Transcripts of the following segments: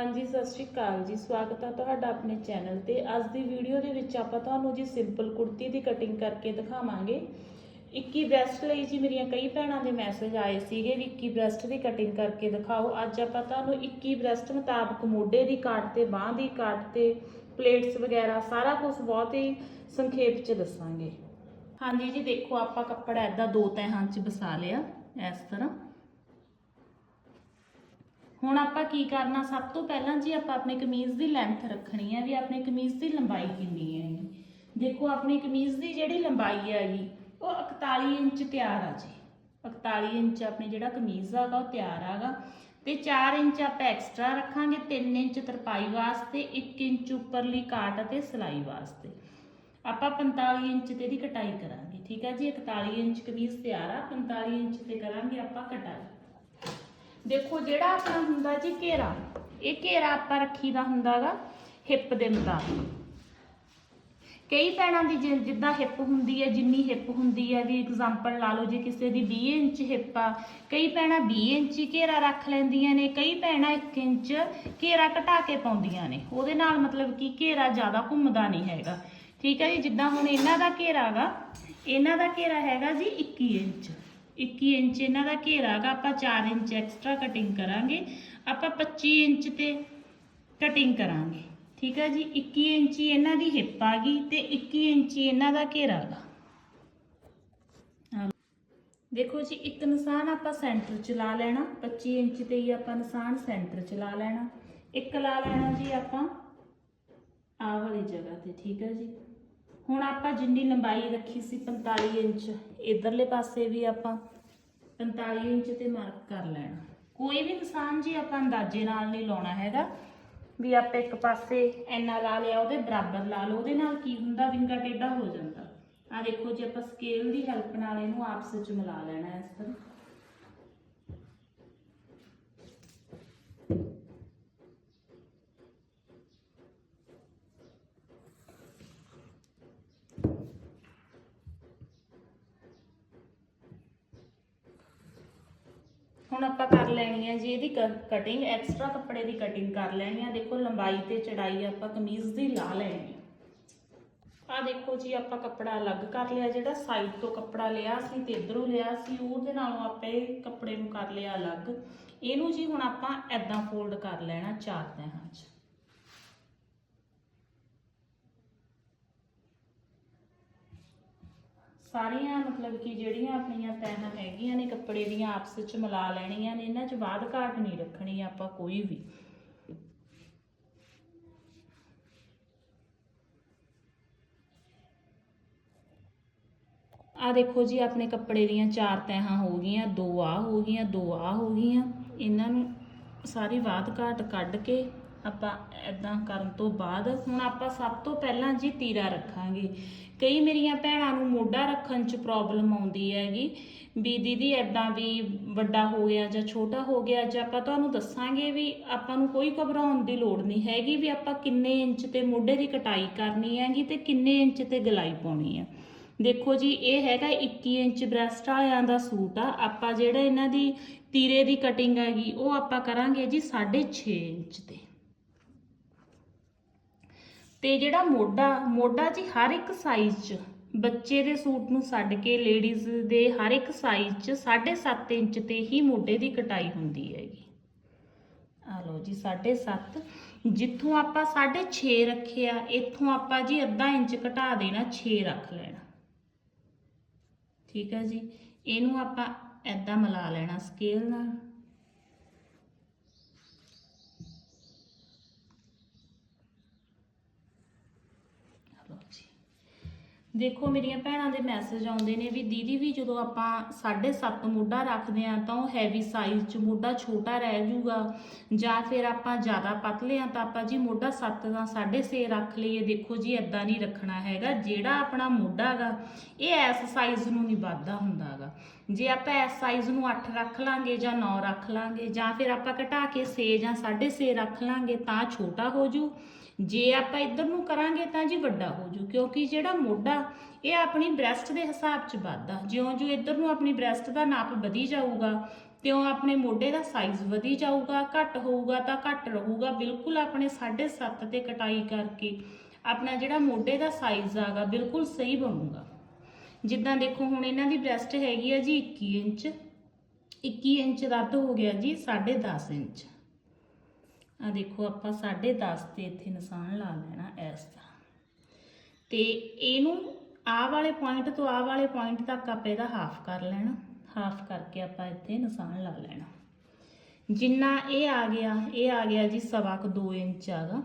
ਹਾਂਜੀ, ਸਤਿ ਸ਼੍ਰੀ ਅਕਾਲ ਜੀ। ਸਵਾਗਤ ਹੈ ਤੁਹਾਡਾ ਆਪਣੇ ਚੈਨਲ ਤੇ। ਅੱਜ ਦੀ ਵੀਡੀਓ ਦੇ ਵਿੱਚ ਆਪਾਂ ਤੁਹਾਨੂੰ ਜੀ ਸਿੰਪਲ ਕੁੜਤੀ ਦੀ ਕਟਿੰਗ ਕਰਕੇ ਦਿਖਾਵਾਂਗੇ। 21 ਬ੍ਰੈਸਟ ਲਈ ਜੀ ਮੇਰੀਆਂ ਕਈ ਭੈਣਾਂ ਦੇ ਮੈਸੇਜ ਆਏ ਸੀਗੇ ਵੀ 21 ਬ੍ਰੈਸਟ ਦੀ ਕਟਿੰਗ ਕਰਕੇ ਦਿਖਾਓ। ਅੱਜ ਆਪਾਂ ਤੁਹਾਨੂੰ 21 ਬ੍ਰੈਸਟ ਮੁਤਾਬਕ ਮੋਢੇ ਦੀ ਕਾਟ ਤੇ, ਬਾਹ ਦੀ ਕਾਟ ਤੇ ਪਲੇਟਸ ਵਗੈਰਾ ਸਾਰਾ ਕੁਝ ਬਹੁਤ ਹੀ ਸੰਖੇਪ ਚ ਦੱਸਾਂਗੇ। ਹਾਂਜੀ ਜੀ, ਦੇਖੋ ਆਪਾਂ ਕੱਪੜਾ ਐਦਾਂ ਦੋ ਤਹਾਂ ਚ ਵਸਾ ਲਿਆ ਇਸ ਤਰ੍ਹਾਂ। ਹੁਣ ਆਪਾਂ ਕੀ ਕਰਨਾ? ਸਭ ਤੋਂ ਪਹਿਲਾਂ ਜੀ ਆਪਾਂ ਆਪਣੀ ਕਮੀਜ਼ ਦੀ ਲੈਂਥ ਰੱਖਣੀ ਹੈ ਵੀ ਆਪਣੀ ਕਮੀਜ਼ ਦੀ ਲੰਬਾਈ ਕਿੰਨੀ ਹੈ ਦੇਖੋ, ਆਪਣੀ ਕਮੀਜ਼ ਦੀ ਜਿਹੜੀ ਲੰਬਾਈ ਹੈਗੀ, ਉਹ 41 ਇੰਚ ਤਿਆਰ ਆ ਜੀ। 41 ਇੰਚ ਆਪਣੀ ਜਿਹੜਾ ਕਮੀਜ਼ ਹੈਗਾ, ਉਹ ਤਿਆਰ ਹੈਗਾ। ਤੇ 4 ਇੰਚ ਆਪਾਂ ਐਕਸਟਰਾ ਰੱਖਾਂਗੇ 3 ਇੰਚ ਤਰਪਾਈ ਵਾਸਤੇ 1 ਇੰਚ ਉੱਪਰਲੀ ਕਾਟ ਅਤੇ ਸਿਲਾਈ ਵਾਸਤੇ। ਆਪਾਂ 45 ਇੰਚ ਤੇ ਦੀ ਕਟਾਈ ਕਰਾਂਗੇ, ਠੀਕ ਹੈ ਜੀ? 41 ਇੰਚ ਕਮੀਜ਼ ਤਿਆਰ ਆ 45 ਇੰਚ ਤੇ ਕਰਾਂਗੇ ਆਪਾਂ ਕਟਾਈ। ਦੇਖੋ ਜਿਹੜਾ ਆਪਣਾ ਹੁੰਦਾ ਜੀ ਘੇਰਾ, ਇਹ ਘੇਰਾ ਆਪਾਂ ਰੱਖੀਦਾ ਹੁੰਦਾਗਾ ਹਿੱਪ ਦੇ ਮੁਤਾਬਕ। ਕਈ ਪੈਣਾ ਦੀ ਜਿੱਦਾਂ ਹਿੱਪ ਹੁੰਦੀ ਹੈ, ਜਿੰਨੀ ਹਿੱਪ ਹੁੰਦੀ ਹੈ, ਵੀ ਐਗਜ਼ਾਮਪਲ ਲਾ ਲਓ ਜੇ ਕਿਸੇ ਦੀ 20 ਇੰਚ ਹਿੱਪ ਆ, ਕਈ ਪੈਣਾ 20 ਇੰਚ ਘੇਰਾ ਰੱਖ ਲੈਂਦੀਆਂ ਨੇ, ਕਈ ਪੈਣਾ 1 ਇੰਚ ਘੇਰਾ ਘਟਾ ਕੇ ਪਾਉਂਦੀਆਂ ਨੇ। ਉਹਦੇ ਨਾਲ ਮਤਲਬ ਕਿ ਘੇਰਾ ਜ਼ਿਆਦਾ ਘੁੰਮਦਾ ਨਹੀਂ ਹੈਗਾ। ਠੀਕ ਹੈ ਜੀ, ਜਿੱਦਾਂ ਹੁਣ ਇਹਨਾਂ ਦਾ ਘੇਰਾ ਹੈਗਾ ਇਹਨਾਂ ਦਾ ਘੇਰਾ ਹੈਗਾ ਜੀ 21 ਇੰਚ। 21 ਇੰਚ ਇਹਨਾਂ ਦਾ ਘੇਰਾ ਹੈਗਾ, ਆਪਾਂ 4 ਇੰਚ ਐਕਸਟਰਾ ਕਟਿੰਗ ਕਰਾਂਗੇ, ਆਪਾਂ 25 ਇੰਚ ਤੇ ਕਟਿੰਗ ਕਰਾਂਗੇ, ਠੀਕ ਹੈ ਜੀ? 21 ਇੰਚੀ ਇਹਨਾਂ ਦੀ ਹਿੱਪ ਆ ਗਈ ਤੇ 21 ਇੰਚੀ ਇਹਨਾਂ ਦਾ ਘੇਰਾ ਹੈਗਾ। ਦੇਖੋ ਜੀ, ਇੱਕ ਨਿਸ਼ਾਨ ਆਪਾਂ ਸੈਂਟਰ ਚ ਲਾ ਲੈਣਾ 25 ਇੰਚ ਤੇ ਹੀ ਆਪਾਂ ਨਿਸ਼ਾਨ ਸੈਂਟਰ ਚ ਲਾ ਲੈਣਾ। ਇੱਕ ਲਾ ਲੈਣਾ ਜੀ ਆਪਾਂ ਆਹ ਵਾਲੀ ਜਗ੍ਹਾ ਤੇ, ਠੀਕ ਹੈ ਜੀ? ਹੁਣ ਆਪਾਂ ਜਿੰਨੀ ਲੰਬਾਈ ਰੱਖੀ ਸੀ 45 ਇੰਚ, ਇਧਰਲੇ ਪਾਸੇ ਵੀ ਆਪਾਂ 45 ਇੰਚ ਤੇ ਮਾਰਕ ਕਰ ਲੈਣਾ। ਕੋਈ ਵੀ ਨਿਸ਼ਾਨ ਜੀ ਆਪਾਂ ਅੰਦਾਜ਼ੇ ਨਾਲ ਨਹੀਂ ਲਾਉਣਾ ਹੈਗਾ ਵੀ ਆਪਾਂ ਇੱਕ ਪਾਸੇ ਇੰਨਾ ਲਾ ਲਿਆ, ਉਹਦੇ ਬਰਾਬਰ ਲਾ ਲਓ, ਉਹਦੇ ਨਾਲ ਕੀ ਹੁੰਦਾ? ਵਿੰਗਾ ਟੇਢਾ ਹੋ ਜਾਂਦਾ। ਆ ਦੇਖੋ ਜੀ, ਆਪਾਂ ਸਕੇਲ ਦੀ ਹੈਲਪ ਨਾਲ ਇਹਨੂੰ ਆਪਸ ਵਿੱਚ ਮਿਲਾ ਲੈਣਾ ਇਸ ਤਰ੍ਹਾਂ। ਹੁਣ ਆਪਾਂ ਕਰ ਲੈਣੀ ਹੈ ਜੀ ਇਹਦੀ ਕਟਿੰਗ ਐਕਸਟਰਾ ਕੱਪੜੇ ਦੀ ਕਟਿੰਗ ਕਰ ਲੈਣੀ ਹੈ ਦੇਖੋ ਲੰਬਾਈ ਤੇ ਚੜਾਈ ਆਪਾਂ ਕਮੀਜ਼ ਦੀ ਲਾ ਲੈਣੀ ਹੈ ਆ ਦੇਖੋ ਜੀ, ਆਪਾਂ ਕੱਪੜਾ ਅਲੱਗ ਕਰ ਲਿਆ, ਜਿਹੜਾ ਸਾਈਡ ਤੋਂ ਕੱਪੜਾ ਲਿਆ ਸੀ ਤੇ ਇਧਰੋਂ ਲਿਆ ਸੀ, ਉਹਦੇ ਨਾਲੋਂ ਆਪਾਂ ਇਹ ਕੱਪੜੇ ਨੂੰ ਕਰ ਲਿਆ ਅਲੱਗ। ਇਹਨੂੰ ਜੀ ਹੁਣ ਆਪਾਂ ਐਦਾਂ ਫੋਲਡ ਕਰ ਲੈਣਾ ਚਾਰ ਤਹਾਂ 'ਚ। ਸਾਰੀਆਂ ਮਤਲਬ ਕਿ ਜਿਹੜੀਆਂ ਆਪਣੀਆਂ ਤਹਾਂ ਹੈਗੀਆਂ ਨੇ, ਕੱਪੜੇ ਦੀਆਂ ਆਪਸ ਵਿੱਚ ਮਿਲਾ ਲੈਣੀਆਂ ਨੇ, ਇਹਨਾਂ 'ਚ ਬਾਅਦ ਘਾਟ ਨਹੀਂ ਰੱਖਣੀ ਆਪਾਂ ਕੋਈ ਵੀ। ਆ ਦੇਖੋ ਜੀ, ਆਪਣੇ ਕੱਪੜੇ ਦੀਆਂ ਚਾਰ ਤੈਹਾਂ ਹੋ ਗਈਆਂ, ਦੋ ਆ ਹੋ ਗਈਆਂ, ਦੋ ਆ ਹੋ ਗਈਆਂ। ਇਹਨਾਂ ਨੂੰ ਸਾਰੀ ਬਾਤ ਘਾਟ ਕੱਢ ਕੇ ਆਪਾਂ ਐਦਾਂ ਕਰਨ ਤੋਂ ਬਾਅਦ, ਹੁਣ ਆਪਾਂ ਸਭ ਤੋਂ ਪਹਿਲਾਂ ਜੀ ਤੀਰਾ ਰੱਖਾਂਗੇ। ਕਈ ਮੇਰੀਆਂ ਭੈਣਾਂ ਨੂੰ ਮੋਢਾ ਰੱਖਣ 'ਚ ਪ੍ਰੋਬਲਮ ਆਉਂਦੀ ਹੈਗੀ, ਵੀ ਦੀਦੀ ਐਦਾਂ ਵੀ ਵੱਡਾ ਹੋ ਗਿਆ ਜਾਂ ਛੋਟਾ ਹੋ ਗਿਆ, ਜਾਂ ਆਪਾਂ ਤੁਹਾਨੂੰ ਦੱਸਾਂਗੇ ਵੀ ਆਪਾਂ ਨੂੰ ਕੋਈ ਘਬਰਾਉਣ ਦੀ ਲੋੜ ਨਹੀਂ ਹੈਗੀ ਵੀ ਆਪਾਂ ਕਿੰਨੇ ਇੰਚ ਤੇ ਮੋਢੇ ਦੀ ਕਟਾਈ ਕਰਨੀ ਹੈਗੀ ਤੇ ਕਿੰਨੇ ਇੰਚ ਤੇ ਗਲਾਈ ਪਾਉਣੀ ਹੈ ਦੇਖੋ ਜੀ, ਇਹ ਹੈਗਾ 21 ਇੰਚ ਬ੍ਰੈਸਟ ਵਾਲਿਆਂ ਦਾ ਸੂਟ ਆ। ਆਪਾਂ ਜਿਹੜਾ ਇਹਨਾਂ ਦੀ ਤੀਰੇ ਦੀ ਕਟਿੰਗ ਹੈਗੀ, ਉਹ ਆਪਾਂ ਕਰਾਂਗੇ ਜੀ 6.5 ਇੰਚ ਤੇ। ਤੇ ਜਿਹੜਾ ਮੋਢਾ ਮੋਢਾ ਜੀ ਹਰ ਇੱਕ ਸਾਈਜ਼ 'ਚ। ਬੱਚੇ ਦੇ ਸੂਟ ਨੂੰ ਛੱਡ ਕੇ ਲੇਡੀਜ਼ ਦੇ ਹਰ ਇੱਕ ਸਾਈਜ਼ 'ਚ 7.5 ਇੰਚ ਤੇ ਹੀ ਮੋਢੇ ਦੀ ਕਟਾਈ ਹੁੰਦੀ ਹੈਗੀ। ਆ ਲਓ ਜੀ 7.5 ਜਿੱਥੋਂ ਆਪਾਂ 6.5 ਰੱਖਿਆ, ਇੱਥੋਂ ਆਪਾਂ ਜੀ ਅੱਧਾ ਇੰਚ ਘਟਾ ਦੇਣਾ 6 ਰੱਖ ਲੈਣਾ। ਠੀਕ ਹੈ ਜੀ? ਇਹਨੂੰ ਆਪਾਂ ਐਦਾਂ ਮਿਲਾ ਲੈਣਾ ਸਕੇਲ ਨਾਲ ਲਓ ਜੀ। ਦੇਖੋ, ਮੇਰੀਆਂ ਭੈਣਾਂ ਦੇ ਮੈਸੇਜ ਆਉਂਦੇ ਨੇ ਵੀ ਦੀਦੀ ਵੀ ਜਦੋਂ ਆਪਾਂ 7.5 ਮੋਢਾ ਰੱਖਦੇ ਆ ਤਾਂ ਉਹ ਹੈਵੀ ਸਾਈਜ਼ 'ਚ ਮੋਢਾ ਛੋਟਾ ਰਹਿ ਜੂਗਾ। ਜਾਂ ਫਿਰ ਆਪਾਂ ਜ਼ਿਆਦਾ ਪਤਲੇ ਆ ਤਾਂ ਆਪਾਂ ਜੀ ਮੋਢਾ 7 ਦਾ 6.5 ਰੱਖ ਲਈਏ। ਦੇਖੋ ਜੀ ਐਦਾਂ ਨਹੀਂ ਰੱਖਣਾ ਹੈਗਾ। ਜਿਹੜਾ ਆਪਣਾ ਮੋਢਾ ਹੈਗਾ ਇਹ ਐਸ ਸਾਈਜ਼ ਨੂੰ ਨਹੀਂ ਵੱਧਦਾ ਹੁੰਦਾ ਹੈਗਾ ਜੇ ਆਪਾਂ ਐਸ ਸਾਈਜ਼ ਨੂੰ 8 ਰੱਖ ਲਾਂਗੇ ਜਾਂ 9 ਰੱਖ ਲਾਂਗੇ ਜਾਂ ਫਿਰ ਆਪਾਂ ਘਟਾ ਕੇ 6 ਜਾਂ 6.5 ਰੱਖ ਲਾਂਗੇ ਤਾਂ ਛੋਟਾ ਹੋ ਜੂ। ਜੇ ਆਪਾਂ ਇੱਧਰ ਨੂੰ ਕਰਾਂਗੇ ਤਾਂ ਜੀ ਵੱਡਾ ਹੋ ਜੂ, ਕਿਉਂਕਿ ਜਿਹੜਾ ਮੋਢਾ, ਇਹ ਆਪਣੀ ਬ੍ਰੈਸਟ ਦੇ ਹਿਸਾਬ 'ਚ ਵੱਧਦਾ। ਜਿਉਂ ਜਿਉਂ ਇੱਧਰ ਨੂੰ ਆਪਣੀ ਬ੍ਰੈਸਟ ਦਾ ਨਾਪ ਵਧੀ ਜਾਊਗਾ, ਤਿਉਂ ਆਪਣੇ ਮੋਢੇ ਦਾ ਸਾਈਜ਼ ਵਧੀ ਜਾਊਗਾ, ਘੱਟ ਹੋਊਗਾ ਤਾਂ ਘੱਟ ਰਹੂਗਾ, ਬਿਲਕੁਲ ਆਪਣੇ 7.5 ਤੇ ਕਟਾਈ ਕਰਕੇ ਆਪਣਾ ਜਿਹੜਾ ਮੋਢੇ ਦਾ ਸਾਈਜ਼ ਆਗਾ, ਬਿਲਕੁਲ ਸਹੀ ਬਣੂਗਾ। ਜਿੱਦਾਂ ਦੇਖੋ, ਹੁਣ ਇਹਨਾਂ ਦੀ ਬ੍ਰੈਸਟ ਹੈਗੀ ਆ ਜੀ 21 ਇੰਚ 21 ਇੰਚ ਰੱਦ ਹੋ ਗਿਆ ਜੀ 10.5 ਇੰਚ। ਆ ਦੇਖੋ, ਆਪਾਂ 10.5 ਤੇ ਇੱਥੇ ਨਿਸ਼ਾਨ ਲਾ ਲੈਣਾ ਇਸ ਤਰ੍ਹਾਂ ਤੇ ਇਹਨੂੰ ਆਹ ਵਾਲੇ ਪੁਆਇੰਟ ਤੋਂ ਆਹ ਵਾਲੇ ਪੁਆਇੰਟ ਤੱਕ ਆਪਾਂ ਇਹਦਾ ਹਾਫ ਕਰ ਲੈਣਾ। ਹਾਫ ਕਰਕੇ ਆਪਾਂ ਇੱਥੇ ਨਿਸ਼ਾਨ ਲਾ ਲੈਣਾ। ਜਿੰਨਾ ਇਹ ਆ ਗਿਆ, ਇਹ ਆ ਗਿਆ ਜੀ ਸਵਾ ਕੁ 2 ਇੰਚ ਆਗਾ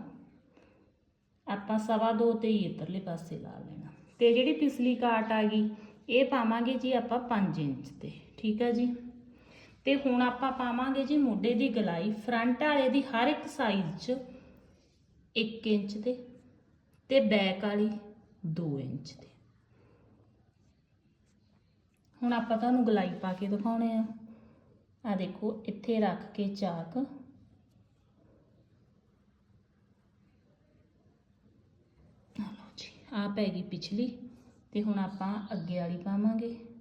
ਆਪਾਂ ਸਵਾ 2 ਤੇ ਹੀ ਇੱਧਰਲੇ ਪਾਸੇ ਲਾ ਲੈਣਾ। ਤੇ ਜਿਹੜੀ ਪਿਛਲੀ ਕਾਟ ਆ ਗਈ, ਇਹ ਪਾਵਾਂਗੇ ਜੀ ਆਪਾਂ 5 ਇੰਚ ਤੇ। ਠੀਕ ਆ ਜੀ? ਤੇ ਹੁਣ ਆਪਾਂ ਪਾਵਾਂਗੇ ਜੀ ਮੋਢੇ ਦੀ ਗਲਾਈ। ਫਰੰਟ ਵਾਲੇ ਦੀ ਹਰ ਇੱਕ ਸਾਈਜ਼ 'ਚ 1 ਇੰਚ ਤੇ ਤੇ ਬੈਕ ਵਾਲੀ 2 ਇੰਚ ਤੇ ਹੁਣ ਆਪਾਂ ਤੁਹਾਨੂੰ ਗਲਾਈ ਪਾ ਕੇ ਦਿਖਾਉਣੇ ਆ। ਆ ਦੇਖੋ, ਇੱਥੇ ਰੱਖ ਕੇ ਚਾਕ। ਆ ਜੀ ਆ ਪੈ ਗਈ ਪਿਛਲੀ ਤੇ ਹੁਣ ਆਪਾਂ ਅੱਗੇ ਵਾਲੀ ਪਾਵਾਂਗੇ।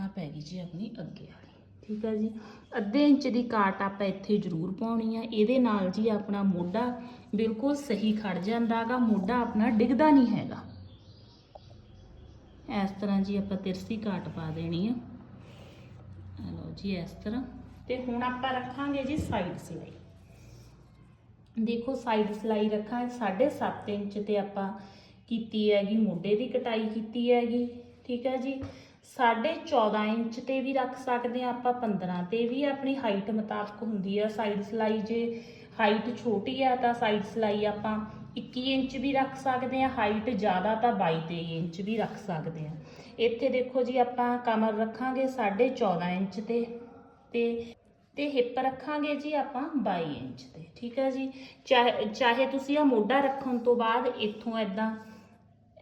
ਆ ਪੈ ਗਈ ਜੀ ਆਪਣੀ ਅੱਗੇ ਵਾਲੀ। ਠੀਕ ਆ ਜੀ। ਅੱਧੇ ਇੰਚ ਦੀ ਕਾਟ ਆਪਾਂ ਇੱਥੇ ਜ਼ਰੂਰ ਪਾਉਣੀ ਆ। ਇਹਦੇ ਨਾਲ ਜੀ ਆਪਣਾ ਮੋਢਾ ਬਿਲਕੁਲ ਸਹੀ ਖੜ ਜਾਂਦਾਗਾ ਮੋਢਾ ਆਪਣਾ ਡਿੱਗਦਾ ਨਹੀਂ ਹੈਗਾ। ਇਸ ਤਰ੍ਹਾਂ ਜੀ ਆਪਾਂ ਤਿਰਸੀ ਕਾਟ ਪਾ ਦੇਣੀ ਆ। ਲਓ ਜੀ ਇਸ ਤਰ੍ਹਾਂ। ਤੇ ਹੁਣ ਆਪਾਂ ਰੱਖਾਂਗੇ ਜੀ ਸਾਈਡ ਸਿਲਾਈ। ਦੇਖੋ ਸਾਈਡ ਸਿਲਾਈ ਰੱਖਾਂਗੇ 7.5 ਇੰਚ ਤੇ ਆਪਾਂ ਕੀਤੀ ਹੈਗੀ, ਮੋਢੇ ਦੀ ਕਟਾਈ ਕੀਤੀ ਹੈਗੀ। ਠੀਕ ਹੈ ਜੀ। 14.5 ਇੰਚ ਤੇ ਵੀ ਰੱਖ ਸਕਦੇ ਆ ਆਪਾਂ 15 ਤੇ ਵੀ ਆਪਣੀ ਹਾਈਟ ਮੁਤਾਬਕ ਹੁੰਦੀ ਆ ਸਾਈਡ ਸਿਲਾਈ ਜੇ ਹਾਈਟ ਛੋਟੀ ਆ ਤਾਂ ਸਾਈਡ ਸਿਲਾਈ ਆਪਾਂ 21 ਇੰਚ ਵੀ ਰੱਖ ਸਕਦੇ ਆ ਹਾਈਟ ਜ਼ਿਆਦਾ ਤਾਂ 22 23 ਇੰਚ ਵੀ ਰੱਖ ਸਕਦੇ ਆ ਇੱਥੇ ਦੇਖੋ ਜੀ ਆਪਾਂ ਕਮਰ ਰੱਖਾਂਗੇ 14.5 ਇੰਚ ਤੇ ਤੇ ਤੇ ਹਿੱਪ ਰੱਖਾਂਗੇ ਜੀ ਆਪਾਂ 22 ਇੰਚ ਤੇ, ਠੀਕ ਹੈ ਜੀ? ਚਾਹੇ ਚਾਹੇ ਤੁਸੀਂ ਆ ਮੋਢਾ ਰੱਖਣ ਤੋਂ ਬਾਅਦ ਇੱਥੋਂ ਐਦਾਂ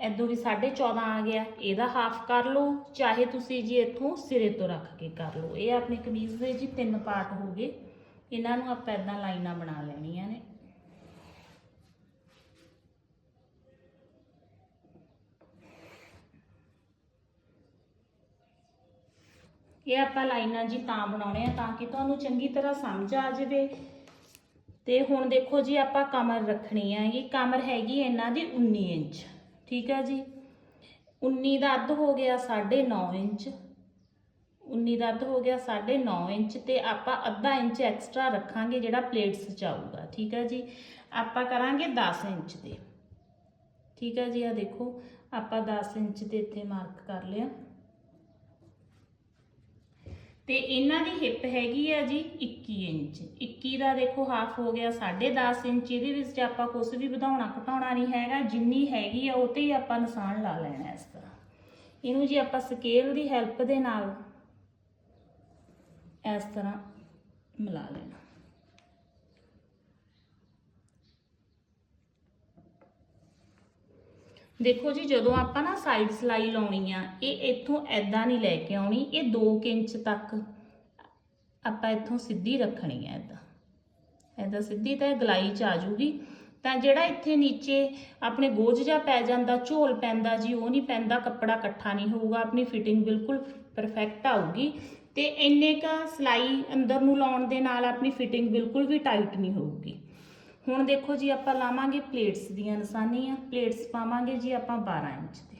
ਐਦੋਂ ਵੀ 14.5 ਆ ਗਿਆ, ਇਹਦਾ ਹਾਫ ਕਰ ਲਓ, ਚਾਹੇ ਤੁਸੀਂ ਜੀ ਇੱਥੋਂ ਸਿਰੇ ਤੋਂ ਰੱਖ ਕੇ ਕਰ ਲਓ। ਇਹ ਆਪਣੀ ਕਮੀਜ਼ ਦੇ ਜੀ ਤਿੰਨ ਪਾਰਟ ਹੋ ਗਏ। ਇਹਨਾਂ ਨੂੰ ਆਪਾਂ ਐਦਾਂ ਲਾਈਨਾਂ ਬਣਾ ਲੈਣੀਆਂ ਨੇ। ਇਹ ਆਪਾਂ ਲਾਈਨਾਂ ਜੀ ਤਾਂ ਬਣਾਉਣੇ ਆ, ਤਾਂ ਕਿ ਤੁਹਾਨੂੰ ਚੰਗੀ ਤਰ੍ਹਾਂ ਸਮਝ ਆ ਜਾਵੇ। ਤੇ ਹੁਣ ਦੇਖੋ ਜੀ ਆਪਾਂ ਕਮਰ ਰੱਖਣੀ ਹੈਗੀ ਕਮਰ ਹੈਗੀ ਇਹਨਾਂ ਦੀ 19 ਇੰਚ। ਠੀਕ ਹੈ ਜੀ। 19 ਦਾ ਅੱਧ ਹੋ ਗਿਆ 9.5 ਇੰਚ। 19 ਦਾ ਅੱਧ ਹੋ ਗਿਆ 9.5 ਇੰਚ ਤੇ ਆਪਾਂ ਅੱਧਾ ਇੰਚ ਐਕਸਟਰਾ ਰੱਖਾਂਗੇ ਜਿਹੜਾ ਪਲੇਟਸ ਚ ਆਊਗਾ, ਠੀਕ ਹੈ ਜੀ। ਆਪਾਂ ਕਰਾਂਗੇ 10 ਇੰਚ ਦੇ। ਠੀਕ ਹੈ ਜੀ ਆ ਦੇਖੋ, ਆਪਾਂ 10 ਇੰਚ ਤੇ ਇੱਥੇ ਮਾਰਕ ਕਰ ਲਿਆ। ਤੇ ਇਹਨਾਂ ਦੀ ਹਿੱਪ ਹੈਗੀ ਆ ਜੀ 21 ਇੰਚ। 21 ਦਾ ਦੇਖੋ ਹਾਫ ਹੋ ਗਿਆ 10.5 ਇੰਚ। ਇਹਦੇ ਵਿੱਚ ਆਪਾਂ ਕੁਝ ਵੀ ਵਧਾਉਣਾ ਘਟਾਉਣਾ ਨਹੀਂ ਹੈਗਾ, ਜਿੰਨੀ ਹੈਗੀ ਆ ਉਹ ਤੇ ਹੀ ਆਪਾਂ ਨਿਸ਼ਾਨ ਲਾ ਲੈਣਾ ਇਸ ਤਰ੍ਹਾਂ। ਇਹਨੂੰ ਜੀ ਆਪਾਂ ਸਕੇਲ ਦੀ ਹੈਲਪ ਦੇ ਨਾਲ ਇਸ ਤਰ੍ਹਾਂ ਮਿਲਾ ਲੈਣਾ। ਦੇਖੋ ਜੀ, ਜਦੋਂ ਆਪਾਂ ਨਾ ਸਾਈਡ ਸਲਾਈ ਲਾਉਣੀ ਆ, ਇਹ ਇੱਥੋਂ ਐਦਾਂ ਨਹੀਂ ਲੈ ਕੇ ਆਉਣੀ, ਇਹ 2 ਇੰਚ ਤੱਕ ਆਪਾਂ ਇੱਥੋਂ ਸਿੱਧੀ ਰੱਖਣੀ ਆ ਐਦਾਂ ਐਦਾਂ ਸਿੱਧੀ ਤਾਂ ਇਹ ਗਲਾਈ ਚ ਆ ਜੂਗੀ। ਤਾਂ ਜਿਹੜਾ ਇੱਥੇ ਨੀਚੇ ਆਪਣੇ ਗੋਝ ਜਾਂ ਪੈ ਜਾਂਦਾ, ਝੋਲ ਪੈਂਦਾ ਜੀ, ਉਹ ਨਹੀਂ ਪੈਂਦਾ, ਕੱਪੜਾ ਇਕੱਠਾ ਨਹੀਂ ਹੋਊਗਾ, ਆਪਣੀ ਫਿਟਿੰਗ ਬਿਲਕੁਲ ਪਰਫੈਕਟ ਆਊਗੀ। ਤੇ ਇੰਨੇ ਕ ਸਲਾਈ ਅੰਦਰ ਨੂੰ ਲਾਉਣ ਦੇ ਨਾਲ ਆਪਣੀ ਫਿਟਿੰਗ ਬਿਲਕੁਲ ਵੀ ਟਾਈਟ ਨਹੀਂ ਹੋਊਗੀ। ਹੁਣ ਦੇਖੋ ਜੀ ਆਪਾਂ ਲਾਵਾਂਗੇ ਪਲੇਟਸ ਦੀਆਂ ਨਿਸ਼ਾਨੀਆਂ ਪਲੇਟਸ ਪਾਵਾਂਗੇ ਜੀ ਆਪਾਂ 12 ਇੰਚ ਦੇ।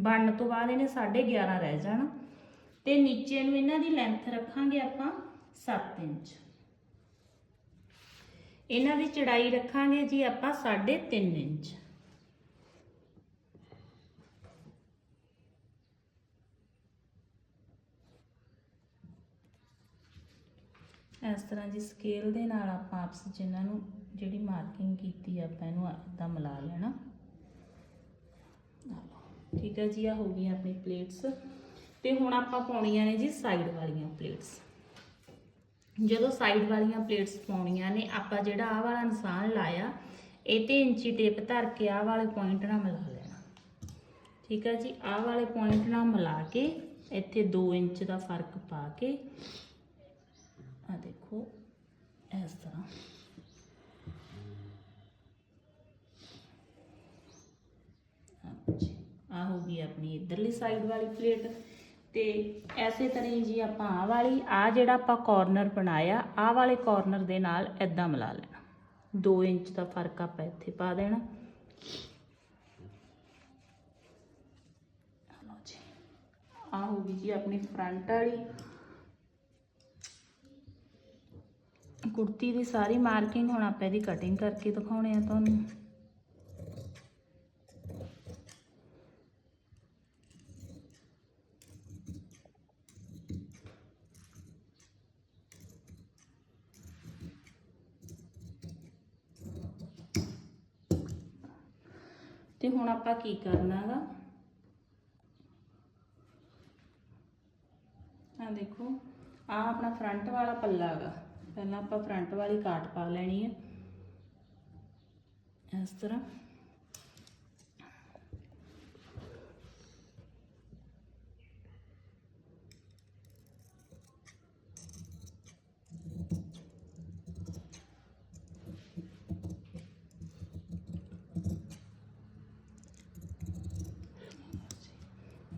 ਬਣਨ ਤੋਂ ਬਾਅਦ ਇਹਨੇ 11.5 ਰਹਿ ਜਾਣਾ। ਤੇ ਨੀਚੇ ਨੂੰ ਇਹਨਾਂ ਦੀ ਲੈਂਥ ਰੱਖਾਂਗੇ ਆਪਾਂ 7 ਇੰਚ। ਇਹਨਾਂ ਦੀ ਚੜਾਈ ਰੱਖਾਂਗੇ ਜੀ ਆਪਾਂ 3.5 ਇੰਚ। ਇਸ ਤਰ੍ਹਾਂ ਜੀ ਸਕੇਲ ਦੇ ਨਾਲ ਆਪਾਂ ਆਪਸ ਵਿੱਚ ਇਹਨਾਂ ਨੂੰ ਜਿਹੜੀ ਮਾਰਕਿੰਗ ਕੀਤੀ ਆਪਾਂ ਇਹਨੂੰ ਇਦਾਂ ਮਿਲਾ ਲੈਣਾ। ਠੀਕ ਹੈ ਜੀ ਆ ਹੋ ਗਈਆਂ ਆਪਣੀ ਪਲੇਟਸ ਤੇ ਹੁਣ ਆਪਾਂ ਪਾਉਣੀਆਂ ਨੇ ਜੀ ਸਾਈਡ ਵਾਲੀਆਂ ਪਲੇਟਸ ਜਦੋਂ ਸਾਈਡ ਵਾਲੀਆਂ ਪਲੇਟਸ ਪਾਉਣੀਆਂ ਨੇ, ਆਪਾਂ ਜਿਹੜਾ ਆਹ ਵਾਲਾ ਨਿਸ਼ਾਨ ਲਾਇਆ, ਇਹ ਤੇ ਇੰਚੀ ਟੇਪ ਧਰ ਕੇ ਆਹ ਵਾਲੇ ਪੁਆਇੰਟ ਨਾਲ ਮਿਲਾ ਲੈਣਾ। ਠੀਕ ਹੈ ਜੀ, ਆਹ ਵਾਲੇ ਪੁਆਇੰਟ ਨਾਲ ਮਿਲਾ ਕੇ ਇੱਥੇ 2 ਇੰਚ ਦਾ ਫ਼ਰਕ ਪਾ ਕੇ ਆ ਦੇਖੋ, ਇਸ ਤਰ੍ਹਾਂ। ਆ ਹੋ ਗਈ ਆਪਣੀ ਇਧਰਲੀ ਸਾਈਡ ਵਾਲੀ ਪਲੇਟ ਤੇ ਐਸੇ ਤਰ੍ਹਾਂ ਹੀ ਜੀ ਆਪਾਂ ਆਹ ਵਾਲੀ ਆ ਜਿਹੜਾ ਆਪਾਂ ਕਾਰਨਰ ਬਣਾਇਆ, ਆਹ ਵਾਲੇ ਕਾਰਨਰ ਦੇ ਨਾਲ ਐਦਾਂ ਮਿਲਾ ਲੈਣਾ। 2 ਇੰਚ ਦਾ ਫ਼ਰਕ ਆਪਾਂ ਇੱਥੇ ਪਾ ਦੇਣਾ। ਲਓ ਆ ਹੋ ਗਈ ਜੀ ਆਪਣੀ ਫਰੰਟ ਵਾਲੀ। ਕੁੜਤੀ ਦੀ ਸਾਰੀ ਮਾਰਕਿੰਗ ਹੁਣ ਆਪਾਂ ਇਹਦੀ ਕਟਿੰਗ ਕਰਕੇ ਦਿਖਾਉਣੇ ਆ ਤੁਹਾਨੂੰ ਤੇ ਹੁਣ ਆਪਾਂ ਕੀ ਕਰਨਾਗਾ ਆ ਦੇਖੋ ਆ ਆਪਣਾ ਫਰੰਟ ਵਾਲਾ ਪੱਲਾ ਹੈਗਾ ਪਹਿਲਾਂ ਆਪਾਂ ਫਰੰਟ ਵਾਲੀ ਕਾਟ ਪਾ ਲੈਣੀ ਹੈ ਇਸ ਤਰ੍ਹਾਂ।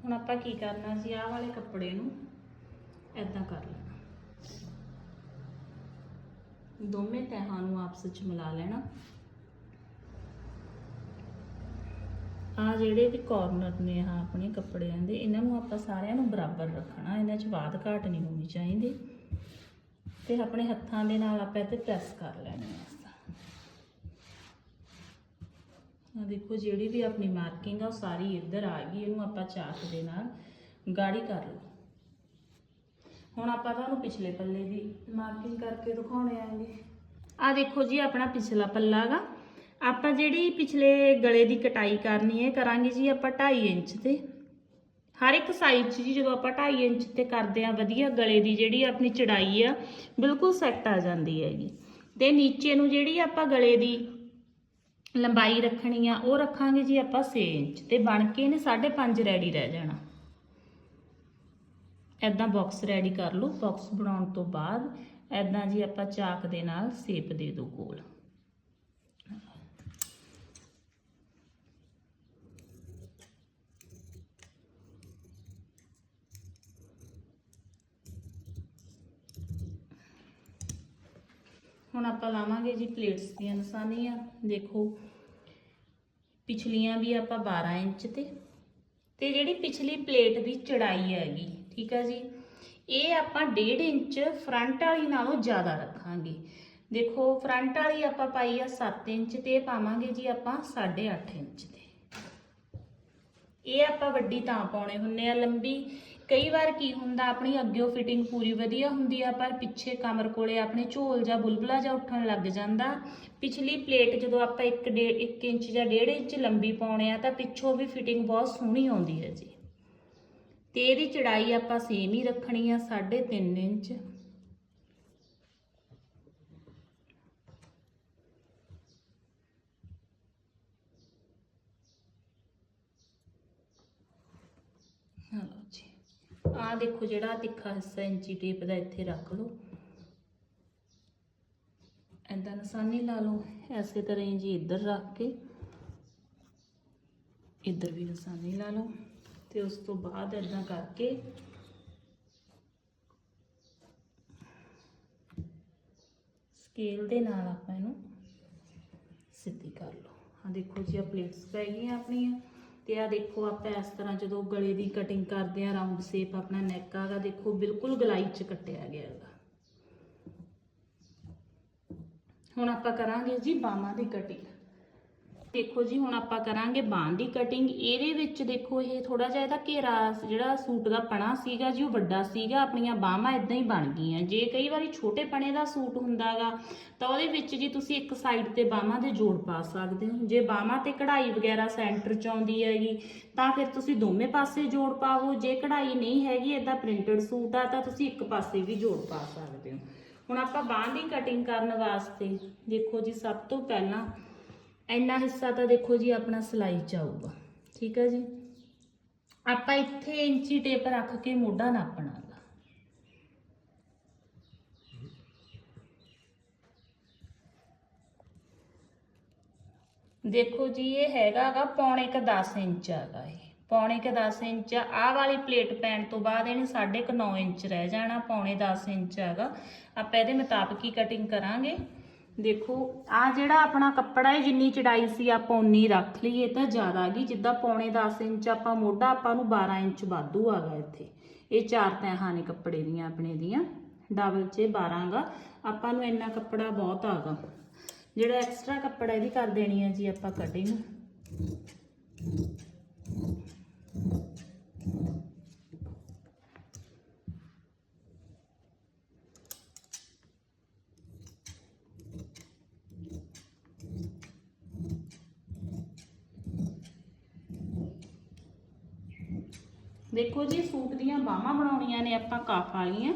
ਹੁਣ ਆਪਾਂ ਕੀ ਕਰਨਾ ਸੀ? ਆਹ ਵਾਲੇ ਕੱਪੜੇ ਨੂੰ ਐਦਾਂ ਕਰ ਲੈਣਾ। ਦੋਵੇਂ ਤਹਾਂ ਨੂੰ ਆਪਸ ਵਿੱਚ ਮਿਲਾ ਲੈਣਾ। ਆ ਜਿਹੜੇ ਵੀ ਕਾਰਨਰ ਨੇ ਆ ਆਪਣੇ ਕੱਪੜਿਆਂ ਦੇ, ਇਹਨਾਂ ਨੂੰ ਆਪਾਂ ਸਾਰਿਆਂ ਨੂੰ ਬਰਾਬਰ ਰੱਖਣਾ। ਇਹਨਾਂ 'ਚ ਬਾਦ ਘਾਟ ਨਹੀਂ ਹੋਣੀ ਚਾਹੀਦੀ। ਤੇ ਆਪਣੇ ਹੱਥਾਂ ਦੇ ਨਾਲ ਆਪਾਂ ਇੱਥੇ ਪ੍ਰੈਸ ਕਰ ਲੈਣੀ ਹੈ ਤਰ੍ਹਾਂ ਆ ਦੇਖੋ, ਜਿਹੜੀ ਵੀ ਆਪਣੀ ਮਾਰਕਿੰਗ ਆ, ਉਹ ਸਾਰੀ ਇੱਧਰ ਆ ਗਈ, ਇਹਨੂੰ ਆਪਾਂ ਚਾਕ ਦੇ ਨਾਲ ਗਾੜੀ ਕਰ ਲਓ। ਹੁਣ ਆਪਾਂ ਤੁਹਾਨੂੰ ਪਿਛਲੇ ਪੱਲੇ ਦੀ ਮਾਰਕਿੰਗ ਕਰਕੇ ਦਿਖਾਉਣੇ ਆਂਗੇ। ਆ ਦੇਖੋ ਜੀ, ਆਪਣਾ ਪਿਛਲਾ ਪੱਲਾ ਗਾ। ਆਪਾਂ ਜਿਹੜੀ ਪਿਛਲੇ ਗਲੇ ਦੀ ਕਟਾਈ ਕਰਨੀ ਹੈ, ਕਰਾਂਗੇ ਜੀ ਆਪਾਂ 2.5 ਇੰਚ ਤੇ। ਹਰ ਇੱਕ ਸਾਈਜ਼ 'ਚ ਜੀ, ਜਦੋਂ ਆਪਾਂ 2.5 ਇੰਚ ਤੇ ਕਰਦੇ ਆ ਵਧੀਆ ਗਲੇ ਦੀ ਜਿਹੜੀ ਆਪਣੀ ਚੜਾਈ ਆ, ਬਿਲਕੁਲ ਸੈੱਟ ਆ ਜਾਂਦੀ ਹੈਗੀ। ਤੇ ਨੀਚੇ ਨੂੰ ਜਿਹੜੀ ਆਪਾਂ ਗਲੇ ਦੀ ਲੰਬਾਈ ਰੱਖਣੀ ਆ, ਉਹ ਰੱਖਾਂਗੇ ਜੀ ਆਪਾਂ 6 ਇੰਚ ਤੇ ਬਣ ਕੇ ਇਹਨੇ 5.5 ਰੈਡੀ ਰਹਿ ਜਾਣਾ। ਐਦਾਂ ਬਾਕਸ ਰੈਡੀ ਕਰ ਲਓ ਬਾਕਸ ਬਣਾਉਣ ਤੋਂ ਬਾਅਦ ਐਦਾਂ ਜੀ ਆਪਾਂ ਚਾਕ ਦੇ ਨਾਲ ਸੇਪ ਦੇ ਦਿਓ ਗੋਲ। ਹੁਣ ਆਪਾਂ ਲਾਵਾਂਗੇ ਜੀ ਪਲੇਟਸ ਦੀਆਂ ਨਿਸ਼ਾਨੀਆਂ। ਦੇਖੋ, ਪਿਛਲੀਆਂ ਵੀ ਆਪਾਂ 12 ਇੰਚ ਤੇ ਤੇ ਜਿਹੜੀ ਪਿਛਲੀ ਪਲੇਟ ਦੀ ਚੜਾਈ ਹੈਗੀ, ਠੀਕ ਹੈ ਜੀ, ਇਹ ਆਪਾਂ 1.5 ਇੰਚ ਫਰੰਟ ਵਾਲੀ ਨਾਲੋਂ ਜ਼ਿਆਦਾ ਰੱਖਾਂਗੇ। ਦੇਖੋ ਫਰੰਟ ਵਾਲੀ ਆਪਾਂ ਪਾਈ ਆ 7 ਇੰਚ ਤੇ, ਇਹ ਪਾਵਾਂਗੇ ਜੀ ਆਪਾਂ 8.5 ਇੰਚ ਤੇ। ਇਹ ਆਪਾਂ ਵੱਡੀ ਤਾਂ ਪਾਉਣੇ ਹੁੰਨੇ ਆ ਲੰਬੀ। ਕਈ ਵਾਰ ਕੀ ਹੁੰਦਾ, ਆਪਣੀ ਅੱਗਿਓਂ ਫਿਟਿੰਗ ਪੂਰੀ ਵਧੀਆ ਹੁੰਦੀ ਆ, ਪਰ ਪਿੱਛੇ ਕਮਰ ਕੋਲੇ ਆਪਣੇ ਝੋਲ ਜਾਂ ਬੁਲਬੁਲਾ ਜਾਂ ਉੱਠਣ ਲੱਗ ਜਾਂਦਾ। ਪਿਛਲੀ ਪਲੇਟ ਜਦੋਂ ਆਪਾਂ 1 1 ਇੰਚ ਜਾਂ 1.5 ਇੰਚ ਲੰਬੀ ਪਾਉਣੇ ਆ, ਤਾਂ ਪਿੱਛੋਂ ਵੀ ਫਿਟਿੰਗ ਬਹੁਤ ਸੋਹਣੀ ਆਉਂਦੀ ਹੈ ਜੀ। ਤੇ ਇਹਦੀ ਚੜਾਈ ਆਪਾਂ ਸੇਮ ਹੀ ਰੱਖਣੀ ਆ 3.5 ਇੰਚ ਹਾਂ ਲਓ ਜੀ ਆ ਦੇਖੋ ਜਿਹੜਾ ਤਿੱਖਾ ਹਿੱਸਾ ਇੰਚੀ ਟੇਪ ਦਾ ਇੱਥੇ ਰੱਖ ਲਓ। ਐਦਾਂ ਨਿਸ਼ਾਨੀ ਲਾ ਲਓ, ਐਸੇ ਤਰ੍ਹਾਂ ਹੀ ਜੀ ਇੱਧਰ ਰੱਖ ਕੇ। ਇੱਧਰ ਵੀ ਨਿਸ਼ਾਨੀ ਲਾ ਲਓ ਤੇ ਉਸ ਤੋਂ ਬਾਅਦ ਐਦਾਂ ਕਰਕੇ ਸਕੇਲ ਦੇ ਨਾਲ ਆਪਾਂ ਇਹਨੂੰ ਸਿੱਧੀ ਕਰ ਲਓ। ਆ ਦੇਖੋ ਜੀ ਆ ਪਲੇਟਸ ਪੈ ਗਈਆਂ ਆਪਣੀਆਂ। ਤੇ ਆ ਦੇਖੋ ਆਪਾਂ ਇਸ ਤਰ੍ਹਾਂ ਜਦੋਂ ਗਲੇ ਦੀ ਕਟਿੰਗ ਕਰਦੇ ਆ ਰਾਉਂਡ ਸ਼ੇਪ ਆਪਣਾ ਨੈਕ ਆਗਾ ਦੇਖੋ ਬਿਲਕੁਲ ਗਲਾਈ ਚ ਕੱਟਿਆ ਗਿਆ ਹੈਗਾ ਹੁਣ ਆਪਾਂ ਕਰਾਂਗੇ ਜੀ ਬਾਹਾਂ ਦੀ ਕਟਿੰਗ ਦੇਖੋ ਜੀ, ਹੁਣ ਆਪਾਂ ਕਰਾਂਗੇ ਬਾਹਾਂ ਦੀ ਕਟਿੰਗ ਇਹਦੇ ਵਿੱਚ ਦੇਖੋ ਇਹ ਥੋੜਾ ਜਿਹਾ ਇਹਦਾ ਘੇਰਾ, ਜਿਹੜਾ ਸੂਟ ਦਾ ਪਣਾ ਸੀਗਾ ਜੀ, ਉਹ ਵੱਡਾ ਸੀਗਾ। ਆਪਣੀਆਂ ਬਾਹਾਂ ਇਦਾਂ ਹੀ ਬਣ ਗਈਆਂ। ਜੇ ਕਈ ਵਾਰੀ ਛੋਟੇ ਪਣੇ ਦਾ ਸੂਟ ਹੁੰਦਾਗਾ ਤਾਂ ਉਹਦੇ ਵਿੱਚ ਜੀ ਤੁਸੀਂ ਇੱਕ ਸਾਈਡ ਤੇ ਬਾਹਾਂ ਦੇ ਜੋੜ ਪਾ ਸਕਦੇ ਹੋ। ਜੇ ਬਾਹਾਂ ਤੇ ਕਢਾਈ ਵਗੈਰਾ ਸੈਂਟਰ ਚ ਆਉਂਦੀ ਹੈਗੀ, ਤਾਂ ਫਿਰ ਤੁਸੀਂ ਦੋਵੇਂ ਪਾਸੇ ਜੋੜ ਪਾਵੋ। ਜੇ ਕਢਾਈ ਨਹੀਂ ਹੈਗੀ ਇਦਾਂ ਪ੍ਰਿੰਟਡ ਸੂਟ ਆ, ਤਾਂ ਤੁਸੀਂ ਇੱਕ ਪਾਸੇ ਵੀ ਜੋੜ ਪਾ ਸਕਦੇ ਹੋ। ਹੁਣ ਆਪਾਂ ਬਾਹਾਂ ਦੀ ਕਟਿੰਗ ਕਰਨ ਵਾਸਤੇ ਦੇਖੋ ਜੀ, ਸਭ ਤੋਂ ਪਹਿਲਾਂ ਇੰਨਾ ਹਿੱਸਾ ਤਾਂ ਦੇਖੋ ਜੀ ਆਪਣਾ ਸਿਲਾਈ ਚ ਆਊਗਾ। ਠੀਕ ਹੈ ਜੀ? ਆਪਾਂ ਇੱਥੇ ਇੰਚੀ ਟੇਪ ਰੱਖ ਕੇ ਮੋਢਾ ਨਾਪਣਾ ਗਾ। ਦੇਖੋ ਜੀ, ਇਹ ਹੈਗਾਗਾ ਪੌਣੇ ਕ 10 ਇੰਚ ਹੈਗਾ ਇਹ। ਪੌਣੇ ਕ 10 ਇੰਚ, ਆਹ ਵਾਲੀ ਪਲੇਟ ਪੈਣ ਤੋਂ ਬਾਅਦ ਇਹਨੇ ਸਾਢੇ ਕੁ 9 ਇੰਚ ਰਹਿ ਜਾਣਾ, ਪੌਣੇ 10 ਇੰਚ ਹੈਗਾ। ਆਪਾਂ ਇਹਦੇ ਮੁਤਾਬਕ ਹੀ ਕਟਿੰਗ ਕਰਾਂਗੇ। ਦੇਖੋ ਆ ਜਿਹੜਾ ਆਪਣਾ ਕੱਪੜਾ ਹੈ, ਜਿੰਨੀ ਚੜਾਈ ਸੀ ਆਪਾਂ ਉਨੀ ਰੱਖ ਲਈਏ, ਤਾਂ ਜ਼ਿਆਦਾ ਆ ਗਈ ਜਿੱਦਾਂ ਪੌਣੇ 10 ਇੰਚ ਆਪਾਂ ਮੋਢਾ, ਆਪਾਂ ਨੂੰ 12 ਇੰਚ ਵਾਧੂ ਆ ਗਾ ਇੱਥੇ। ਇਹ ਚਾਰ ਤੈਹਾਂ ਨੇ ਕੱਪੜੇ ਦੀਆਂ, ਆਪਣੇ ਦੀਆਂ। ਡਬਲ 'ਚ 12 ਗਾ, ਆਪਾਂ ਨੂੰ ਇੰਨਾ ਕੱਪੜਾ ਬਹੁਤ ਆਗਾ ਜਿਹੜਾ ਐਕਸਟਰਾ ਕੱਪੜਾ ਇਹਦੀ ਕਰ ਦੇਣੀ ਹੈ ਜੀ ਆਪਾਂ ਕਟਿੰਗ ਦੇਖੋ ਜੀ, ਸੂਟ ਦੀਆਂ ਬਾਹਾਂ ਬਣਾਉਣੀਆਂ ਨੇ ਆਪਾਂ ਕਾਫ ਵਾਲੀਆਂ।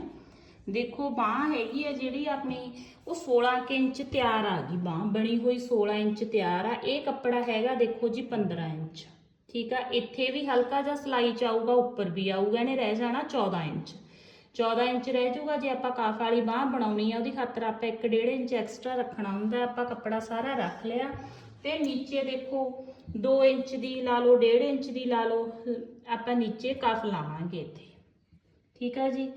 ਦੇਖੋ, ਬਾਹ ਹੈਗੀ ਆ ਜਿਹੜੀ ਆਪਣੀ, ਉਹ 16 ਕੁ ਇੰਚ ਤਿਆਰ ਆ ਗਈ ਬਾਹ, ਬਣੀ ਹੋਈ 16 ਇੰਚ ਤਿਆਰ ਆ। ਇਹ ਕੱਪੜਾ ਹੈਗਾ ਦੇਖੋ ਜੀ 15 ਇੰਚ। ਠੀਕ ਆ, ਇੱਥੇ ਵੀ ਹਲਕਾ ਜਿਹਾ ਸਲਾਈ ਚ ਆਊਗਾ, ਉੱਪਰ ਵੀ ਆਊਗਾ, ਇਹਨੇ ਰਹਿ ਜਾਣਾ 14 ਇੰਚ। 14 ਇੰਚ ਰਹਿ ਜਾਊਗਾ ਜੇ ਆਪਾਂ ਕਾਫ ਵਾਲੀ ਬਾਹ ਬਣਾਉਣੀ ਆ, ਉਹਦੀ ਖਾਤਰ ਆਪਾਂ 1.5 ਇੰਚ ਐਕਸਟਰਾ ਰੱਖਣਾ ਹੁੰਦਾ, ਆਪਾਂ ਕੱਪੜਾ ਸਾਰਾ ਰੱਖ ਲਿਆ। ਤੇ ਨੀਚੇ ਦੇਖੋ 2 ਇੰਚ ਦੀ ਲਾ ਲਓ 1.5 ਇੰਚ ਦੀ ਲਾ ਲਓ, ਆਪਾਂ ਨੀਚੇ ਕਫ ਲਾਵਾਂਗੇ ਇੱਥੇ। ਠੀਕ ਹੈ ਜੀ?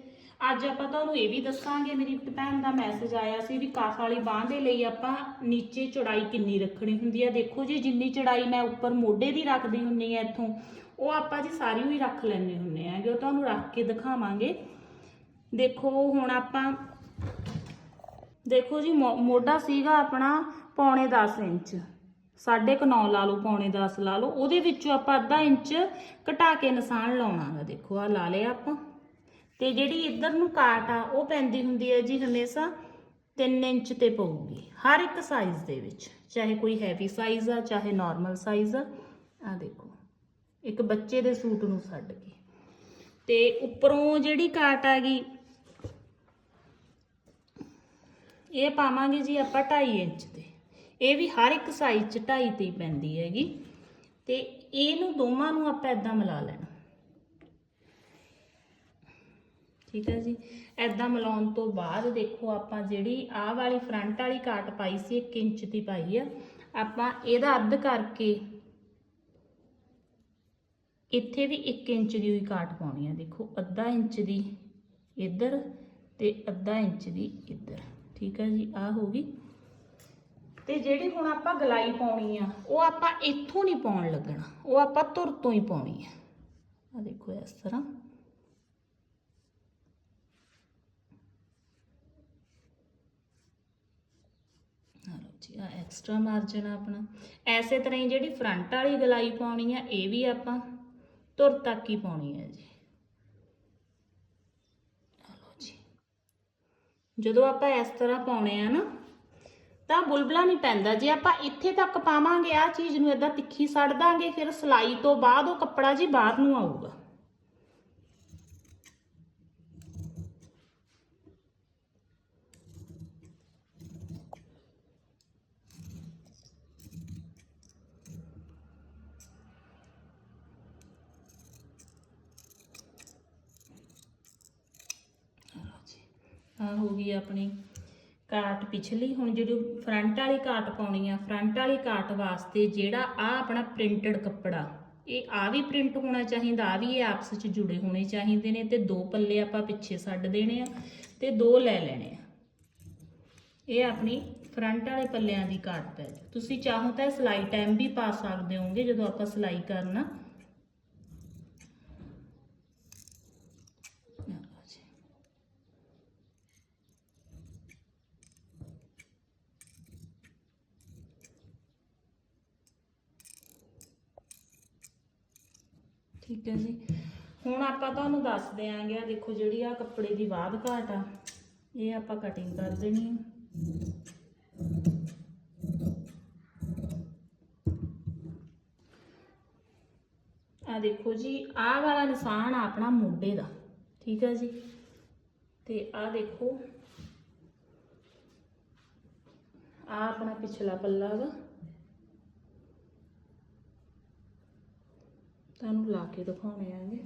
ਅੱਜ ਆਪਾਂ ਤੁਹਾਨੂੰ ਇਹ ਵੀ ਦੱਸਾਂਗੇ, ਮੇਰੀ ਇੱਕ ਭੈਣ ਦਾ ਮੈਸੇਜ ਆਇਆ ਸੀ ਵੀ ਕਫ ਵਾਲੀ ਬਾਹ ਦੇ ਲਈ ਆਪਾਂ ਨੀਚੇ ਚੌੜਾਈ ਕਿੰਨੀ ਰੱਖਣੀ ਹੁੰਦੀ ਹੈ। ਦੇਖੋ ਜੀ, ਜਿੰਨੀ ਚੌੜਾਈ ਮੈਂ ਉੱਪਰ ਮੋਢੇ ਦੀ ਰੱਖਦੀ ਹੁੰਨੀ ਆ ਇੱਥੋਂ, ਉਹ ਆਪਾਂ ਜੀ ਸਾਰੀ ਹੀ ਰੱਖ ਲੈਣੇ ਹੁੰਨੇ ਆ ਉਹ ਤੁਹਾਨੂੰ ਰੱਖ ਕੇ ਦਿਖਾਵਾਂਗੇ। ਦੇਖੋ, ਹੁਣ ਆਪਾਂ, ਦੇਖੋ ਜੀ, ਮੋ- ਮੋਢਾ ਸੀਗਾ ਆਪਣਾ ਪੌਣੇ 10 ਇੰਚ। ਸਾਢੇ ਕੁ 9 ਲਾ ਲਓ, ਪੌਣੇ 10 ਲਾ ਲਓ, ਉਹਦੇ ਵਿੱਚੋਂ ਆਪਾਂ ਅੱਧਾ ਇੰਚ ਘਟਾ ਕੇ ਨਿਸ਼ਾਨ ਲਾਉਣਾ ਗਾ ਦੇਖੋ ਆ ਲਾ ਲਿਆ ਆਪਾਂ। ਤੇ ਜਿਹੜੀ ਇੱਧਰ ਨੂੰ ਕਾਟ ਆ, ਉਹ ਪੈਂਦੀ ਹੁੰਦੀ ਹੈ ਜੀ ਹਮੇਸ਼ਾ 3 ਇੰਚ ਤੇ ਪਊਗੀ, ਹਰ ਇੱਕ ਸਾਈਜ਼ ਦੇ ਵਿੱਚ, ਚਾਹੇ ਕੋਈ ਹੈਵੀ ਸਾਈਜ਼ ਆ, ਚਾਹੇ ਨਾਰਮਲ ਸਾਈਜ਼ ਆ। ਆ ਦੇਖੋ, ਇੱਕ ਬੱਚੇ ਦੇ ਸੂਟ ਨੂੰ ਛੱਡ ਕੇ। ਤੇ ਉੱਪਰੋਂ ਜਿਹੜੀ ਕਾਟ ਆ ਗਈ, ਇਹ ਪਾਵਾਂਗੇ ਜੀ ਆਪਾਂ 2.5 ਇੰਚ ਤੇ। ਇਹ ਵੀ ਹਰ ਇੱਕ ਸਾਈਜ਼ ਚ 2.5 ਤੇ ਪੈਂਦੀ ਹੈਗੀ। ਤੇ ਇਹਨੂੰ ਦੋਵਾਂ ਨੂੰ ਆਪਾਂ ਇਦਾਂ ਮਿਲਾ ਲੈਣਾ। ਠੀਕ ਹੈ ਜੀ? ਐਦਾਂ ਮਿਲਾਉਣ ਤੋਂ ਬਾਅਦ ਦੇਖੋ ਆਪਾਂ ਜਿਹੜੀ ਆਹ ਵਾਲੀ ਫਰੰਟ ਵਾਲੀ ਕਾਟ ਪਾਈ ਸੀ 1 ਇੰਚ ਦੀ ਪਾਈ ਆ, ਆਪਾਂ ਇਹਦਾ ਅੱਧ ਕਰਕੇ ਇੱਥੇ ਵੀ 1 ਇੰਚ ਦੀ ਹੋਈ ਕਾਟ ਪਾਉਣੀ ਆ। ਦੇਖੋ, ਅੱਧਾ ਇੰਚ ਦੀ ਇੱਧਰ ਤੇ ਅੱਧਾ ਇੰਚ ਦੀ ਇੱਧਰ। ਠੀਕ ਹੈ ਜੀ? ਆ ਹੋ ਗਈ। ਤੇ ਜਿਹੜੀ ਹੁਣ ਆਪਾਂ ਗਲਾਈ ਪਾਉਣੀ ਆ, ਉਹ ਆਪਾਂ ਇੱਥੋਂ ਨਹੀਂ ਪਾਉਣ ਲੱਗਣਾ। ਉਹ ਆਪਾਂ ਧੁਰ ਤੋਂ ਹੀ ਪਾਉਣੀ ਆ। ਆ ਦੇਖੋ ਇਸ ਤਰ੍ਹਾਂ। ਆ ਜੀ ਐਕਸਟਰਾ ਮਾਰਜਨ ਆਪਣਾ। ਐਸੇ ਤਰ੍ਹਾਂ ਹੀ ਜਿਹੜੀ ਫਰੰਟ ਵਾਲੀ ਗਲਾਈ ਪਾਉਣੀ ਆ, ਇਹ ਵੀ ਆਪਾਂ ਧੁਰ ਤੱਕ ਹੀ ਪਾਉਣੀ ਹੈ ਜੀ। ਲਓ ਜੀ। ਜਦੋਂ ਆਪਾਂ ਇਸ ਤਰ੍ਹਾਂ ਪਾਉਣੇ ਆ ਨਾ ਤਾਂ ਬੁਲਬੁਲਾ ਨਹੀਂ ਪੈਂਦਾ। ਜੇ ਆਪਾਂ ਇੱਥੇ ਤੱਕ ਪਾਵਾਂਗੇ ਆ ਚੀਜ਼ ਨੂੰ ਇਦਾਂ ਤਿੱਖੀ ਸੜ ਦਾਂਗੇ, ਫਿਰ ਸਲਾਈ ਤੋਂ ਬਾਅਦ ਉਹ ਕੱਪੜਾ ਜੀ ਬਾਹਰ ਨੂੰ ਆਊਗਾ। ਆ ਹੋ ਗਈ ਆਪਣੀ ਕਾਟ ਪਿਛਲੀ, ਹੁਣ ਜਿਹੜੀ ਫਰੰਟ ਵਾਲੀ ਕਾਟ ਪਾਉਣੀ ਆ ਫਰੰਟ ਵਾਲੀ ਕਾਟ ਵਾਸਤੇ ਜਿਹੜਾ ਆ ਆਪਣਾ ਪ੍ਰਿੰਟਡ ਕੱਪੜਾ, ਇਹ ਆ ਵੀ ਪ੍ਰਿੰਟ ਹੋਣਾ ਚਾਹੀਦਾ, ਆ ਵੀ ਇਹ ਆਪਸ ਵਿੱਚ ਜੁੜੇ ਹੋਣੇ ਚਾਹੀਦੇ ਨੇ ਤੇ ਦੋ ਪੱਲੇ ਆਪਾਂ ਪਿੱਛੇ ਛੱਡ ਦੇਣੇ ਆ ਤੇ ਦੋ ਲੈ ਲੈਣੇ ਆ। ਇਹ ਆਪਣੀ ਫਰੰਟ ਵਾਲੇ ਪੱਲਿਆਂ ਦੀ ਕਾਟ ਪੈ ਤੁਸੀਂ ਚਾਹੋ ਤਾਂ ਸਿਲਾਈ ਟਾਈਮ ਵੀ ਪਾ ਸਕਦੇ ਹੋਗੇ ਜਦੋਂ ਆਪਾਂ ਸਿਲਾਈ ਕਰਨਾ ਆਹ ਲਓ ਜੀ। ਠੀਕ ਹੈ ਜੀ ਹੁਣ ਆਪਾਂ ਤੁਹਾਨੂੰ ਦੱਸ ਦਿਆਂਗੇ ਆ ਦੇਖੋ ਜਿਹੜੀ ਆ ਕੱਪੜੇ ਦੀ ਬਾਦ ਘਾਟ ਆ, ਇਹ ਆਪਾਂ ਕਟਿੰਗ ਕਰ ਦੇਣੀ ਆ। ਆ ਦੇਖੋ ਜੀ, ਆਹ ਵਾਲਾ ਨਿਸ਼ਾਨ ਆ ਆਪਣਾ ਮੋਢੇ ਦਾ, ਠੀਕ ਹੈ ਜੀ? ਤੇ ਆ ਦੇਖੋ ਆ ਆਪਣਾ ਪਿਛਲਾ ਪੱਲਾ ਵਾ। ਤੁਹਾਨੂੰ ਲਾ ਕੇ ਦਿਖਾਉਣੇ ਆਂਗੇ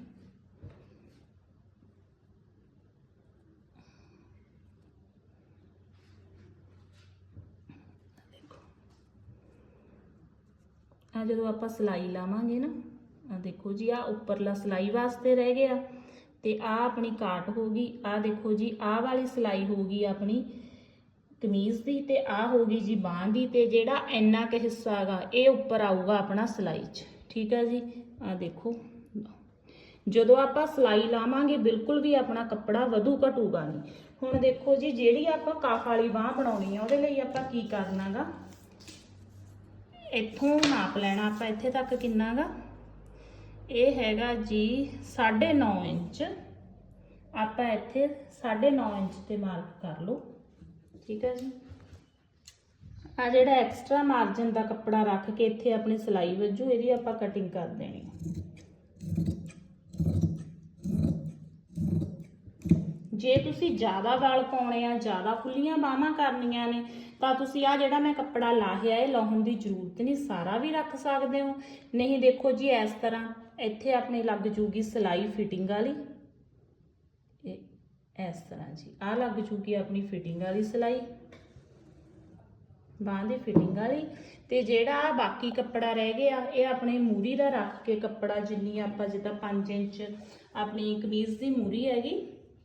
ਦੇਖੋ ਆ ਜਦੋਂ ਆਪਾਂ ਸਿਲਾਈ ਲਾਵਾਂਗੇ ਨਾ ਆ ਦੇਖੋ ਜੀ ਆ ਉੱਪਰਲਾ ਸਿਲਾਈ ਵਾਸਤੇ ਰਹਿ ਗਿਆ। ਤੇ ਆ ਆਪਣੀ ਕਾਟ ਹੋ ਗਈ ਆ ਦੇਖੋ ਜੀ ਆ ਵਾਲੀ ਸਿਲਾਈ ਹੋ ਗਈ ਆਪਣੀ ਕਮੀਜ਼ ਦੀ ਤੇ ਆ ਹੋ ਗਈ ਜੀ ਬਾਂਹ ਦੀ ਤੇ ਜਿਹੜਾ ਇੰਨਾ ਕੁ ਹਿੱਸਾ ਹੈਗਾ ਇਹ ਉੱਪਰ ਆਊਗਾ ਆਪਣਾ ਸਿਲਾਈ 'ਚ। ਠੀਕ ਹੈ ਜੀ? ਆ ਦੇਖੋ। ਜਦੋਂ ਆਪਾਂ ਸਿਲਾਈ ਲਾਵਾਂਗੇ, ਬਿਲਕੁਲ ਵੀ ਆਪਣਾ ਕੱਪੜਾ ਵਧੂ ਘਟੂਗਾ ਨਹੀਂ। ਹੁਣ ਦੇਖੋ ਜੀ, ਜਿਹੜੀ ਆਪਾਂ ਕਾਫ ਵਾਲੀ ਬਾਹ ਬਣਾਉਣੀ ਆ, ਉਹਦੇ ਲਈ ਆਪਾਂ ਕੀ ਕਰਨਾਗਾ? ਇੱਥੋਂ ਨਾਪ ਲੈਣਾ ਆਪਾਂ, ਇੱਥੇ ਤੱਕ ਕਿੰਨਾਗਾ? ਇਹ ਹੈਗਾ ਜੀ 9.5 ਇੰਚ। ਆਪਾਂ ਇੱਥੇ 9.5 ਇੰਚ ਤੇ ਮਾਰਕ ਕਰ ਲਓ। ਠੀਕ ਹੈ ਜੀ? ਆ ਜਿਹੜਾ ਐਕਸਟਰਾ ਮਾਰਜਨ ਦਾ ਕੱਪੜਾ ਰੱਖ ਕੇ ਇੱਥੇ ਆਪਣੀ ਸਿਲਾਈ ਵੱਜੂ, ਇਹਦੀ ਆਪਾਂ ਕਟਿੰਗ ਕਰ ਦੇਣੀ ਜੇ ਤੁਸੀਂ ਜ਼ਿਆਦਾ ਵਾਲ ਪਾਉਣੇ ਆ, ਜ਼ਿਆਦਾ ਖੁੱਲੀਆਂ ਬਾਹਾਂ ਕਰਨੀਆਂ ਨੇ, ਤਾਂ ਤੁਸੀਂ ਆ ਜਿਹੜਾ ਮੈਂ ਕੱਪੜਾ ਲਾਹਿਆ, ਇਹ ਲਾਉਣ ਦੀ ਜ਼ਰੂਰਤ ਨਹੀਂ, ਸਾਰਾ ਵੀ ਰੱਖ ਸਕਦੇ ਹੋ। ਨਹੀਂ ਦੇਖੋ ਜੀ, ਇਸ ਤਰ੍ਹਾਂ ਇੱਥੇ ਆਪਣੀ ਲੱਗ ਜੂਗੀ ਸਿਲਾਈ ਫਿਟਿੰਗ ਵਾਲੀ। ਇਸ ਤਰ੍ਹਾਂ ਜੀ ਆ ਲੱਗ ਜੂਗੀ ਆਪਣੀ ਫਿਟਿੰਗ ਵਾਲੀ ਸਿਲਾਈ। ਬਾਂਹ ਦੀ ਫਿਟਿੰਗ ਵਾਲੀ। ਤੇ ਜਿਹੜਾ ਬਾਕੀ ਕੱਪੜਾ ਰਹਿ ਗਿਆ, ਇਹ ਆਪਣੇ ਮੂਰੀ ਦਾ ਰੱਖ ਕੇ ਕੱਪੜਾ ਜਿੰਨੀ ਆਪਾਂ ਜਿੱਦਾਂ 5 ਇੰਚ ਆਪਣੀ ਕਮੀਜ਼ ਦੀ ਮੂਰੀ ਹੈਗੀ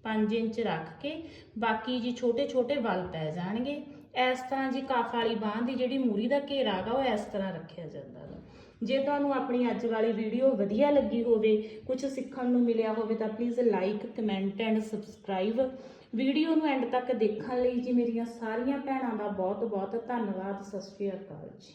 5 ਇੰਚ ਰੱਖ ਕੇ ਬਾਕੀ ਜੀ ਛੋਟੇ ਛੋਟੇ ਵੱਲ ਪੈ ਜਾਣਗੇ। ਇਸ ਤਰ੍ਹਾਂ ਜੀ ਕਾਫ ਵਾਲੀ ਬਾਂਹ ਦੀ ਜਿਹੜੀ ਮੂਰੀ ਦਾ ਘੇਰਾ ਹੈਗਾ ਉਹ ਇਸ ਤਰ੍ਹਾਂ ਰੱਖਿਆ ਜਾਂਦਾ ਹੈ ਜੇ ਤੁਹਾਨੂੰ ਆਪਣੀ ਅੱਜ ਵਾਲੀ ਵੀਡੀਓ ਵਧੀਆ ਲੱਗੀ ਹੋਵੇ ਕੁਝ ਸਿੱਖਣ ਨੂੰ ਮਿਲਿਆ ਹੋਵੇ, ਤਾਂ please like comment and subscribe video ਨੂੰ ਐਂਡ ਤੱਕ ਦੇਖਣ ਲਈ ਜੀ ਮੇਰੀਆਂ ਸਾਰੀਆਂ ਭੈਣਾਂ ਦਾ ਬਹੁਤ ਬਹੁਤ ਧੰਨਵਾਦ। ਸਤਿ ਸ਼੍ਰੀ ਅਕਾਲ ਜੀ।